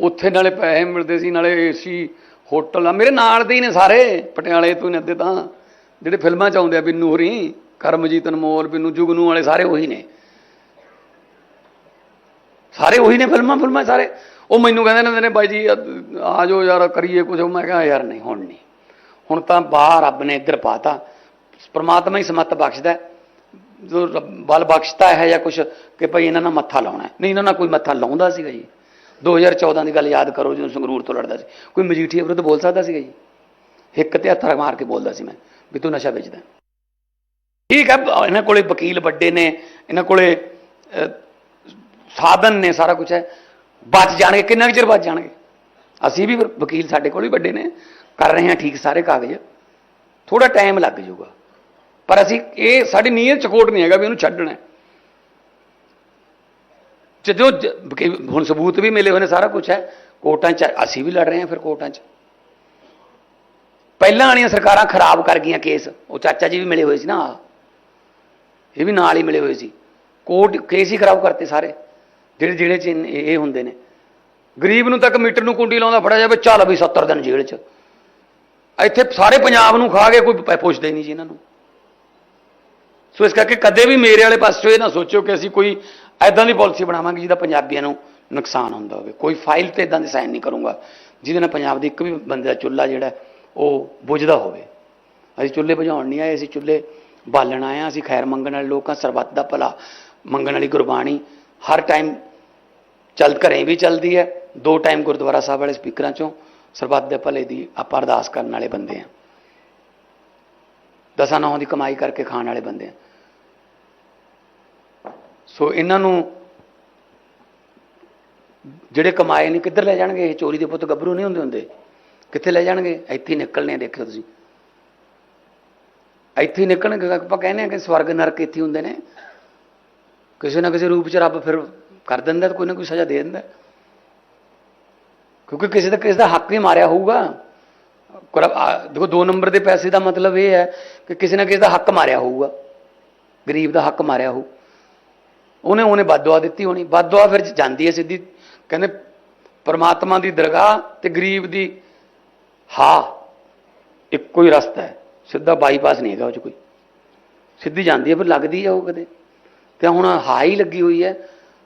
ਉੱਥੇ ਨਾਲੇ ਪੈਸੇ ਮਿਲਦੇ ਸੀ, ਨਾਲੇ ਏਸੀ ਹੋਟਲ ਆ। ਮੇਰੇ ਨਾਲ ਦੇ ਹੀ ਨੇ ਸਾਰੇ, ਪਟਿਆਲੇ ਤੋਂ ਹੀ ਨੇ ਅੱਧੇ ਤਾਂ। ਜਿਹੜੇ ਫਿਲਮਾਂ ਚ ਆਉਂਦੇ ਆ, ਬਿੰਨੂ ਹਰੀ, ਕਰਮਜੀਤ ਅਨਮੋਲ, ਬਿੰਨੂ ਜੁਗਨੂ ਵਾਲੇ ਸਾਰੇ ਉਹੀ ਨੇ। ਸਾਰੇ ਉਹੀ ਨੇ ਫਿਲਮਾਂ ਫਿਲਮਾਂ ਸਾਰੇ। ਉਹ ਮੈਨੂੰ ਕਹਿੰਦੇ ਨੇ ਨੇ, ਬਾਈ ਜੀ, ਆ- ਜਾਓ ਯਾਰ, ਕਰੀਏ ਕੁਝ ਮੈਂ ਕਿਹਾ, ਯਾਰ ਨਹੀਂ, ਹੁਣ ਨਹੀਂ। ਹੁਣ ਤਾਂ ਬਾਹਰ ਰੱਬ ਨੇ ਇੱਧਰ ਪਾਤਾ। ਪ੍ਰਮਾਤਮਾ ਹੀ ਸਮੱਤ ਬਖਸ਼ਦਾ। ਜੋ ਰੱਬ ਬਲ ਬਖਸ਼ਦਾ ਹੈ ਜਾਂ ਕੁਝ ਕਿ ਭਈ ਇਹਨਾਂ ਨਾਲ ਮੱਥਾ ਲਾਉਣਾ। ਨਹੀਂ, ਇਹਨਾਂ ਨਾਲ ਕੋਈ ਮੱਥਾ ਲਾਉਂਦਾ ਸੀਗਾ ਜੀ। 2014 ਦੀ ਗੱਲ ਯਾਦ ਕਰੋ ਜਦੋਂ ਸੰਗਰੂਰ ਤੋਂ ਲੜਦਾ ਸੀ। ਕੋਈ ਮਜੀਠੀਆ ਵਿਰੁੱਧ ਬੋਲ ਸਕਦਾ ਸੀਗਾ ਜੀ? ਹਿੱਕ ਤੇ ਹੱਥ ਮਾਰ ਕੇ ਬੋਲਦਾ ਸੀ ਮੈਂ ਵੀ ਤੂੰ ਨਸ਼ਾ ਵੇਚਦਾ ਠੀਕ ਹੈ, ਇਹਨਾਂ ਕੋਲੇ ਵਕੀਲ ਵੱਡੇ ਨੇ, ਇਹਨਾਂ ਕੋਲੇ ਸਾਧਨ ਨੇ, ਸਾਰਾ ਕੁਝ ਹੈ। ਬਚ ਜਾਣਗੇ, ਕਿੰਨਾ ਕੁ ਚਿਰ ਬਚ ਜਾਣਗੇ? ਅਸੀਂ ਵੀ ਵਕੀਲ ਸਾਡੇ ਕੋਲ ਵੀ ਵੱਡੇ ਨੇ, ਕਰ ਰਹੇ ਹਾਂ ਠੀਕ ਸਾਰੇ ਕਾਗਜ਼। ਥੋੜਾ ਟਾਈਮ ਲੱਗ ਜਾਊਗਾ। ਪਰ ਅਸੀਂ ਇਹ, ਸਾਡੀ ਨੀਅਤ ਚਕੋਟ ਨਹੀਂ ਹੈਗਾ ਵੀ ਉਹਨੂੰ ਛੱਡਣਾ ਜਦੋਂ ਹੁਣ ਸਬੂਤ ਵੀ ਮਿਲੇ ਹੋਏ ਨੇ, ਸਾਰਾ ਕੁਝ ਹੈ। ਕੋਰਟਾਂ 'ਚ ਅਸੀਂ ਵੀ ਲੜ ਰਹੇ ਹਾਂ ਫਿਰ ਕੋਰਟਾਂ 'ਚ। ਪਹਿਲਾਂ ਵਾਲੀਆਂ ਸਰਕਾਰਾਂ ਖਰਾਬ ਕਰ ਗਈਆਂ ਕੇਸ। ਉਹ ਚਾਚਾ ਜੀ ਵੀ ਮਿਲੇ ਹੋਏ ਸੀ ਨਾ ਇਹ ਵੀ ਨਾਲ ਹੀ ਮਿਲੇ ਹੋਏ ਸੀ। ਕੋਰਟ ਕੇਸ ਹੀ ਖਰਾਬ ਕਰਤੇ ਸਾਰੇ। ਜਿਹੜੇ ਜਿਹੜੇ ਚ ਇਹ ਹੁੰਦੇ ਨੇ। ਗਰੀਬ ਨੂੰ ਤੱਕ ਮੀਟਰ ਨੂੰ ਕੁੰਡੀ ਲਾਉਂਦਾ ਫੜਿਆ ਜਾਵੇ, ਚੱਲ ਵੀ 70 ਦਿਨ ਜੇਲ੍ਹ 'ਚ। ਇੱਥੇ ਸਾਰੇ ਪੰਜਾਬ ਨੂੰ ਖਾ ਕੇ ਕੋਈ ਪ- ਪੁੱਛਦਾ ਹੀ ਨਹੀਂ ਜੀ ਇਹਨਾਂ ਨੂੰ। ਸੋ ਇਸ ਕਰਕੇ ਕਦੇ ਵੀ ਮੇਰੇ ਵਾਲੇ ਪਾਸੇ ਇਹ ਨਾ ਸੋਚਿਓ ਕਿ ਅਸੀਂ ਕੋਈ ਐਦਾਂ ਦੀ ਪਾਲਿਸੀ ਬਣਾਵਾਂਗੇ ਜਿਹਦਾ ਪੰਜਾਬੀਆਂ ਨੂੰ ਨੁਕਸਾਨ ਹੁੰਦਾ ਹੋਵੇ। ਕੋਈ ਫਾਈਲ ਤੇ ਇਦਾਂ ਦੀ ਸਾਈਨ ਨਹੀਂ ਕਰੂੰਗਾ, ਜਿਹਦੇ ਨਾਲ ਪੰਜਾਬ ਦੀ ਇੱਕ ਵੀ ਬੰਦੇ ਦਾ ਚੁੱਲ੍ਹਾ ਜਿਹੜਾ, ਉਹ ਬੁਝਦਾ ਹੋਵੇ। ਅਸੀਂ ਚੁੱਲ੍ਹੇ ਬੁਝਾਉਣ ਨਹੀਂ ਆਏ, ਅਸੀਂ ਚੁੱਲ੍ਹੇ ਬਾਲਣ ਆਏ ਹਾਂ, ਅਸੀਂ ਖੈਰ ਮੰਗਣ ਵਾਲੇ ਲੋਕਾਂ ਸਰਬੱਤ ਦਾ ਭਲਾ ਮੰਗਣ ਵਾਲੀ ਗੁਰਬਾਣੀ ਹਰ ਟਾਈਮ ਚੱਲ ਘਰੇ ਵੀ ਚੱਲਦੀ ਹੈ। ਦੋ ਟਾਈਮ ਗੁਰਦੁਆਰਾ ਸਾਹਿਬ ਵਾਲੇ ਸਪੀਕਰਾਂ ਚੋਂ ਸਰਬੱਤ ਦੇ ਭਲੇ ਦੀ ਆਪਾਂ ਅਰਦਾਸ ਕਰਨ ਵਾਲੇ ਬੰਦੇ ਆ ਦਸਾਂ ਨੌਂ ਦੀ ਕਮਾਈ ਕਰਕੇ ਖਾਣ ਵਾਲੇ ਬੰਦੇ ਆ ਸੋ ਇਹਨਾਂ ਨੂੰ ਜਿਹੜੇ ਕਮਾਏ ਨੇ, ਕਿੱਧਰ ਲੈ ਜਾਣਗੇ? ਇਹ ਚੋਰੀ ਦੇ ਪੁੱਤ ਗੱਭਰੂ ਨਹੀਂ ਹੁੰਦੇ ਹੁੰਦੇ। ਕਿੱਥੇ ਲੈ ਜਾਣਗੇ? ਇੱਥੇ ਨਿਕਲਣੇ ਦੇਖਿਓ ਤੁਸੀਂ। ਇੱਥੇ ਨਿਕਲਣਗੇ, ਆਪਾਂ ਕਹਿੰਦੇ ਆ ਕਿ ਸਵਰਗ ਨਰਕ ਇੱਥੇ ਹੁੰਦੇ ਨੇ। ਕਿਸੇ ਨਾ ਕਿਸੇ ਰੂਪ ਚ ਰੱਬ ਫਿਰ ਕਰ ਦਿੰਦਾ ਕੋਈ ਨਾ ਕੋਈ ਸਜ਼ਾ ਦੇ ਦਿੰਦਾ। ਕਿਉਂਕਿ ਕਿਸੇ ਦਾ ਕਿਸੇ ਦਾ ਹੱਕ ਹੀ ਮਾਰਿਆ ਹੋਊਗਾ। ਦੇਖੋ, ਦੋ ਨੰਬਰ ਦੇ ਪੈਸੇ ਦਾ ਮਤਲਬ ਇਹ ਹੈ ਕਿ ਕਿਸੇ ਨਾ ਕਿਸੇ ਦਾ ਹੱਕ ਮਾਰਿਆ ਹੋਊਗਾ। ਗਰੀਬ ਦਾ ਹੱਕ ਮਾਰਿਆ ਹੋਊ। ਉਹਨੇ ਉਹਨੇ ਬਦਦੁਆ ਦਿੱਤੀ ਹੋਣੀ। ਬਦਦੁਆ ਫਿਰ ਜਾਂਦੀ ਹੈ ਸਿੱਧੀ, ਕਹਿੰਦੇ ਪਰਮਾਤਮਾ ਦੀ ਦਰਗਾਹ ਤੇ ਗਰੀਬ ਦੀ ਹਾ, ਇੱਕੋ ਹੀ ਰਸਤਾ ਹੈ। ਸਿੱਧਾ ਬਾਈਪਾਸ ਨਹੀਂ ਹੈਗਾ ਉਹ ਚ ਕੋਈ। ਸਿੱਧੀ ਜਾਂਦੀ ਹੈ, ਫਿਰ ਲੱਗਦੀ ਹੈ ਉਹ ਕਦੇ ਤੇ ਹੁਣ ਹਾ ਹੀ ਲੱਗੀ ਹੋਈ ਹੈ।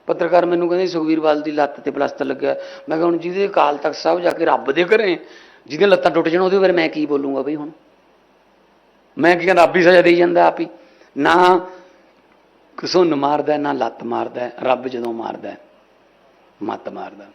ਪੱਤਰਕਾਰ ਮੈਨੂੰ ਕਹਿੰਦੇ ਸੁਖਵੀਰ ਬਾਲ ਦੀ ਲੱਤ ਤੇ ਪਲਸਤਰ ਲੱਗਿਆ ਮੈਂ ਕਿਹਾ ਹੁਣ ਜਿਹਦੇ ਕਾਲ ਤੱਕ ਸਾਹਿਬ ਜਾ ਕੇ ਰੱਬ ਦੇ ਘਰੇ, ਜਿਹਦੀਆਂ ਲੱਤਾਂ ਟੁੱਟ ਜਾਣ ਉਹਦੇ ਬਾਰੇ ਮੈਂ ਕੀ ਬੋਲੂੰਗਾ ਬਈ ਹੁਣ? ਮੈਂ ਕੀ ਕਹਿੰਦਾ, ਰੱਬ ਹੀ ਸਜ਼ਾ ਦੇਈ ਜਾਂਦਾ ਆਪ ਹੀ। ਨਾ ਕਿਸੋਂ ਮਾਰਦਾ ਨਾ ਲੱਤ ਮਾਰਦਾ ਰੱਬ ਜਦੋਂ ਮਾਰਦਾ ਮੱਤ ਮਾਰਦਾ।